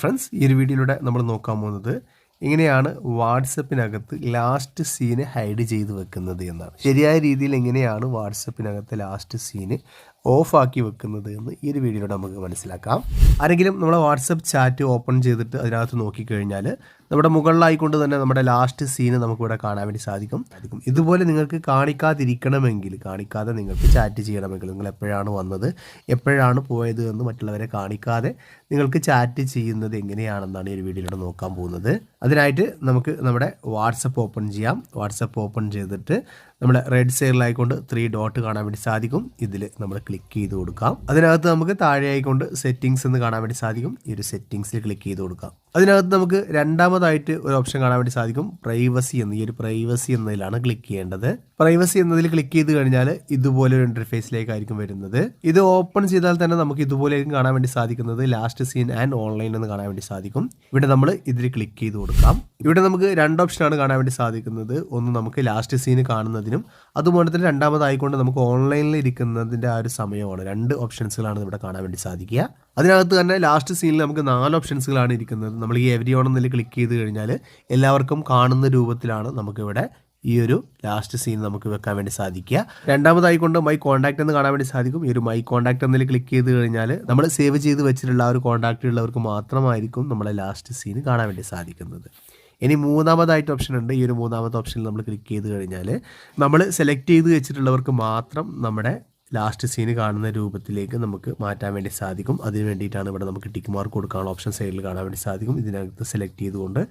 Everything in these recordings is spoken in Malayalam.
ഫ്രണ്ട്സ് ഈ ഒരു വീഡിയോയിലൂടെ നമ്മൾ നോക്കാൻ പോകുന്നത് എങ്ങനെയാണ് വാട്സപ്പിനകത്ത് ലാസ്റ്റ് സീന് ഹൈഡ് ചെയ്ത് വെക്കുന്നത് എന്നാണ്. ശരിയായ രീതിയിൽ എങ്ങനെയാണ് വാട്സപ്പിനകത്ത് ലാസ്റ്റ് സീന് ഓഫാക്കി വെക്കുന്നത് എന്ന് ഈ ഒരു വീഡിയോയിലൂടെ നമുക്ക് മനസ്സിലാക്കാം. ആരെങ്കിലും നമ്മളെ വാട്സപ്പ് ചാറ്റ് ഓപ്പൺ ചെയ്തിട്ട് അതിനകത്ത് നോക്കിക്കഴിഞ്ഞാൽ നമ്മുടെ മുകളിലായിക്കൊണ്ട് തന്നെ നമ്മുടെ ലാസ്റ്റ് സീന് നമുക്കിവിടെ കാണാൻ വേണ്ടി സാധിക്കും. ഇതുപോലെ നിങ്ങൾക്ക് കാണിക്കാതിരിക്കണമെങ്കിൽ കാണിക്കാതെ നിങ്ങൾക്ക് ചാറ്റ് ചെയ്യണമെങ്കിൽ നിങ്ങൾ എപ്പോഴാണ് വന്നത് എപ്പോഴാണ് പോയത് എന്ന് മറ്റുള്ളവരെ കാണിക്കാതെ നിങ്ങൾക്ക് ചാറ്റ് ചെയ്യുന്നത് എങ്ങനെയാണെന്നാണ് ഈ ഒരു വീഡിയോയിലൂടെ നോക്കാൻ പോകുന്നത്. അതിനായിട്ട് നമുക്ക് നമ്മുടെ വാട്സപ്പ് ഓപ്പൺ ചെയ്യാം. വാട്സപ്പ് ഓപ്പൺ ചെയ്തിട്ട് നമ്മുടെ റെഡ് സൈഡിലായിക്കൊണ്ട് ത്രീ ഡോട്ട് കാണാൻ വേണ്ടി സാധിക്കും. ഇതിൽ നമ്മൾ ക്ലിക്ക് ചെയ്ത് കൊടുക്കാം. അതിനകത്ത് നമുക്ക് താഴെയായിക്കൊണ്ട് സെറ്റിങ്സ് എന്ന് കാണാൻ വേണ്ടി സാധിക്കും. ഈ ഒരു സെറ്റിങ്സിൽ ക്ലിക്ക് ചെയ്ത് കൊടുക്കാം. അതിനകത്ത് നമുക്ക് രണ്ടാമതായിട്ട് ഒരു ഓപ്ഷൻ കാണാൻ വേണ്ടി സാധിക്കും. പ്രൈവസി എന്ന് ഈ ഒരു പ്രൈവസി എന്നതിലാണ് ക്ലിക്ക് ചെയ്യേണ്ടത്. പ്രൈവസി എന്നതിൽ ക്ലിക്ക് ചെയ്ത് കഴിഞ്ഞാൽ ഇതുപോലെ ഒരു ഇന്റർഫേസിലേക്കായിരിക്കും വരുന്നത്. ഇത് ഓപ്പൺ ചെയ്താൽ തന്നെ നമുക്ക് ഇതുപോലെ കാണാൻ വേണ്ടി സാധിക്കുന്നത്. ലാസ്റ്റ് സീൻ ആൻഡ് ഓൺലൈൻ എന്ന് കാണാൻ വേണ്ടി സാധിക്കും. ഇവിടെ നമ്മൾ ഇതിൽ ക്ലിക്ക് ചെയ്ത് കൊടുക്കാം. ഇവിടെ നമുക്ക് രണ്ട് ഓപ്ഷനാണ് കാണാൻ വേണ്ടി സാധിക്കുന്നത്. ഒന്ന് നമുക്ക് ലാസ്റ്റ് സീൻ കാണുന്നതിനും അതുപോലെ തന്നെ രണ്ടാമതായിക്കൊണ്ട് നമുക്ക് ഓൺലൈനിൽ ഇരിക്കുന്നതിന്റെ ആ ഒരു സമയമാണ്. രണ്ട് ഓപ്ഷൻസുകളാണ് ഇവിടെ കാണാൻ വേണ്ടി സാധിക്കുക. അതിനകത്ത് തന്നെ ലാസ്റ്റ് സീനിൽ നമുക്ക് നാല് ഓപ്ഷൻസുകളാണ് ഇരിക്കുന്നത്. നമ്മൾ ഈ എവരി ഓൺ എന്നതിൽ ക്ലിക്ക് ചെയ്ത് കഴിഞ്ഞാൽ എല്ലാവർക്കും കാണുന്ന രൂപത്തിലാണ് നമുക്കിവിടെ ഈ ഒരു ലാസ്റ്റ് സീൻ നമുക്ക് വെക്കാൻ വേണ്ടി സാധിക്കുക. രണ്ടാമതായിക്കൊണ്ട് മൈ കോൺടാക്ട് എന്ന് കാണാൻ വേണ്ടി സാധിക്കും. ഈ ഒരു മൈ കോൺടാക്ട് എന്നതിൽ ക്ലിക്ക് ചെയ്ത് കഴിഞ്ഞാൽ നമ്മൾ സേവ് ചെയ്ത് വെച്ചിട്ടുള്ള ആ ഒരു കോൺടാക്റ്റ് ഉള്ളവർക്ക് മാത്രമായിരിക്കും നമ്മളെ ലാസ്റ്റ് സീൻ കാണാൻ വേണ്ടി സാധിക്കുന്നത്. ഇനി മൂന്നാമതായിട്ട് ഓപ്ഷൻ ഉണ്ട്. ഈ ഒരു മൂന്നാമത്തെ ഓപ്ഷനിൽ നമ്മൾ ക്ലിക്ക് ചെയ്ത് കഴിഞ്ഞാൽ നമ്മൾ സെലക്ട് ചെയ്ത് വെച്ചിട്ടുള്ളവർക്ക് മാത്രം നമ്മുടെ ലാസ്റ്റ് സീന് കാണുന്ന രൂപത്തിലേക്ക് നമുക്ക് മാറ്റാൻ വേണ്ടി സാധിക്കും. അതിന് വേണ്ടിയിട്ടാണ് ഇവിടെ നമുക്ക് ടിക്ക് മാർക്ക് കൊടുക്കാനുള്ള ഓപ്ഷൻ സൈഡിൽ കാണാൻ വേണ്ടി സാധിക്കും. ഇതിനകത്ത് സെലക്ട് ചെയ്തുകൊണ്ട്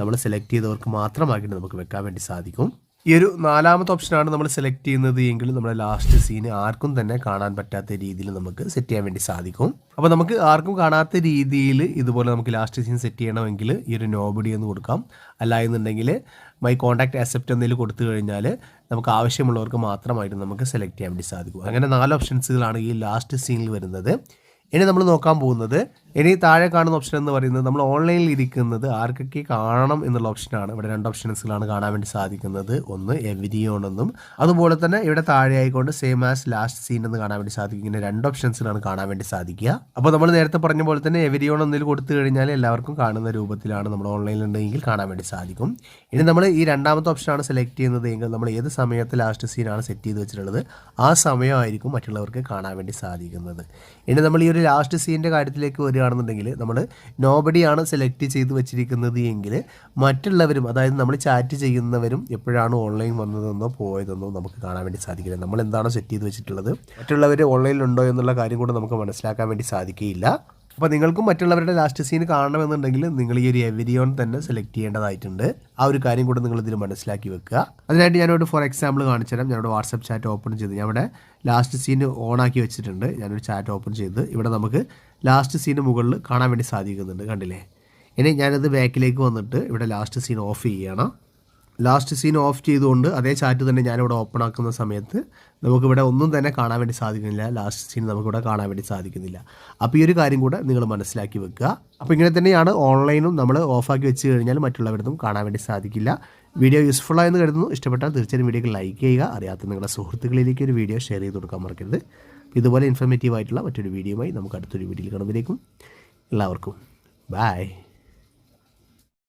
നമ്മൾ സെലക്ട് ചെയ്തവർക്ക് മാത്രമാക്കിയിട്ട് നമുക്ക് വെക്കാൻ വേണ്ടി സാധിക്കും. ഈ ഒരു നാലാമത്തെ ഓപ്ഷനാണ് നമ്മൾ സെലക്ട് ചെയ്യുന്നത് എങ്കിൽ നമ്മുടെ ലാസ്റ്റ് സീന് ആർക്കും തന്നെ കാണാൻ പറ്റാത്ത രീതിയിൽ നമുക്ക് സെറ്റ് ചെയ്യാൻ വേണ്ടി സാധിക്കും. അപ്പോൾ നമുക്ക് ആർക്കും കാണാത്ത രീതിയിൽ ഇതുപോലെ നമുക്ക് ലാസ്റ്റ് സീൻ സെറ്റ് ചെയ്യണമെങ്കിൽ ഈ ഒരു നോബഡി എന്ന് കൊടുക്കാം. അല്ല എന്നുണ്ടെങ്കിൽ മൈ കോൺടാക്ട് അക്സെപ്റ്റ് എന്നതിൽ കൊടുത്തു കഴിഞ്ഞാൽ നമുക്ക് ആവശ്യമുള്ളവർക്ക് മാത്രമായിട്ട് നമുക്ക് സെലക്ട് ചെയ്യാൻ വേണ്ടി സാധിക്കും. അങ്ങനെ നാല് ഓപ്ഷൻസുകളാണ് ഈ ലാസ്റ്റ് സീനിൽ വരുന്നത്. ഇനി നമ്മൾ നോക്കാൻ പോകുന്നത് ഇനി താഴെ കാണുന്ന ഓപ്ഷൻ എന്ന് പറയുന്നത് നമ്മൾ ഓൺലൈനിൽ ഇരിക്കുന്നത് ആർക്കൊക്കെ കാണണം എന്നുള്ള ഓപ്ഷനാണ് ഇവിടെ രണ്ട് ഓപ്ഷൻസുകളാണ് കാണാൻ വേണ്ടി സാധിക്കുന്നത്. ഒന്ന് എവരിയോൺ എന്നും. അതുപോലെ തന്നെ ഇവിടെ താഴെ ആയിക്കൊണ്ട് സെയിം ആസ് ലാസ്റ്റ് സീൻ എന്ന് കാണാൻ വേണ്ടി സാധിക്കും. ഇങ്ങനെ രണ്ട് ഓപ്ഷൻസിലാണ് കാണാൻ വേണ്ടി സാധിക്കുക. അപ്പോൾ നമ്മൾ നേരത്തെ പറഞ്ഞ പോലെ തന്നെ എവരിയോൺ എന്നതിൽ കൊടുത്തു കഴിഞ്ഞാൽ എല്ലാവർക്കും കാണുന്ന രൂപത്തിലാണ് നമ്മൾ ഓൺലൈനിൽ ഉണ്ടെങ്കിൽ കാണാൻ വേണ്ടി സാധിക്കും. ഇനി നമ്മൾ ഈ രണ്ടാമത്തെ ഓപ്ഷനാണ് സെലക്ട് ചെയ്യുന്നത് എങ്കിൽ നമ്മൾ ഏത് സമയത്ത് ലാസ്റ്റ് സീനാണ് സെറ്റ് ചെയ്ത് വെച്ചിട്ടുള്ളത്? ആ സമയമായിരിക്കും മറ്റുള്ളവർക്ക് കാണാൻ വേണ്ടി സാധിക്കുന്നത്. ഇനി നമ്മൾ ഈ ഒരു ലാസ്റ്റ് സീന്റെ കാര്യത്തിലേക്ക് വരികയാണെന്നുണ്ടെങ്കിൽ നമ്മൾ നോബഡിയാണ് സെലക്ട് ചെയ്ത് വെച്ചിരിക്കുന്നത് എങ്കിൽ മറ്റുള്ളവരും അതായത് നമ്മൾ ചാറ്റ് ചെയ്യുന്നവരും എപ്പോഴാണ് ഓൺലൈൻ വന്നതെന്നോ പോയതെന്നോ നമുക്ക് കാണാൻ വേണ്ടി സാധിക്കില്ല. നമ്മൾ എന്താണോ സെറ്റ് ചെയ്ത് വെച്ചിട്ടുള്ളത്? മറ്റുള്ളവർ ഓൺലൈനിലുണ്ടോ എന്നുള്ള കാര്യം കൂടെ നമുക്ക് മനസ്സിലാക്കാൻ വേണ്ടി സാധിക്കുകയില്ല. അപ്പോൾ നിങ്ങൾക്കും മറ്റുള്ളവരുടെ ലാസ്റ്റ് സീൻ കാണണമെന്നുണ്ടെങ്കിൽ നിങ്ങൾ ഈ ഒരു എവരിയോൺ തന്നെ സെലക്ട് ചെയ്യേണ്ടതായിട്ടുണ്ട്. ആ ഒരു കാര്യം കൂടെ നിങ്ങൾ ഇതിൽ മനസ്സിലാക്കി വെക്കുക. അതിനായിട്ട് ഞാനോട് ഫോർ എക്സാമ്പിൾ കാണിച്ചു തരാം. ഞാനോട് വാട്സപ്പ് ചാറ്റ് ഓപ്പൺ ചെയ്ത്. ഞാൻ ഇവിടെ ലാസ്റ്റ് സീൻ ഓൺ ആക്കി വെച്ചിട്ടുണ്ട്. ഞാനൊരു ചാറ്റ് ഓപ്പൺ ചെയ്ത്. ഇവിടെ നമുക്ക് ലാസ്റ്റ് സീന് മുകളിൽ കാണാൻ വേണ്ടി സാധിക്കുന്നുണ്ട്. കണ്ടില്ലേ? ഇനി ഞാനത് ബാക്കിലേക്ക് വന്നിട്ട് ഇവിടെ ലാസ്റ്റ് സീൻ ഓഫ് ചെയ്യണം. ലാസ്റ്റ് സീൻ ഓഫ് ചെയ്തുകൊണ്ട് അതേ ചാറ്റ് തന്നെ ഞാനിവിടെ ഓപ്പൺ ആക്കുന്ന സമയത്ത് നമുക്കിവിടെ ഒന്നും തന്നെ കാണാൻ വേണ്ടി സാധിക്കുന്നില്ല. ലാസ്റ്റ് സീൻ നമുക്കിവിടെ കാണാൻ വേണ്ടി സാധിക്കുന്നില്ല. അപ്പോൾ ഈ ഒരു കാര്യം കൂടെ നിങ്ങൾ മനസ്സിലാക്കി വെക്കുക. അപ്പോൾ ഇങ്ങനെ തന്നെയാണ് ഓൺലൈനും നമ്മൾ ഓഫാക്കി വെച്ച് കഴിഞ്ഞാൽ മറ്റുള്ളവരതും കാണാൻ വേണ്ടി സാധിക്കില്ല. വീഡിയോ യൂസ്ഫുൾ കരുതുന്നു. ഇഷ്ടപ്പെട്ടാൽ തീർച്ചയായും വീഡിയോക്ക് ലൈക്ക് ചെയ്യുക. അറിയാത്ത നിങ്ങളുടെ സുഹൃത്തുക്കളിലേക്ക് ഒരു വീഡിയോ ഷെയർ ചെയ്ത് കൊടുക്കാൻ മറക്കരുത്. ഇതുപോലെ ഇൻഫർമേറ്റീവ് ആയിട്ടുള്ള മറ്റൊരു വീഡിയോയുമായി നമുക്ക് അടുത്തൊരു വീഡിയോയിൽ കാണുമ്പോഴേക്കും എല്ലാവർക്കും ബായ്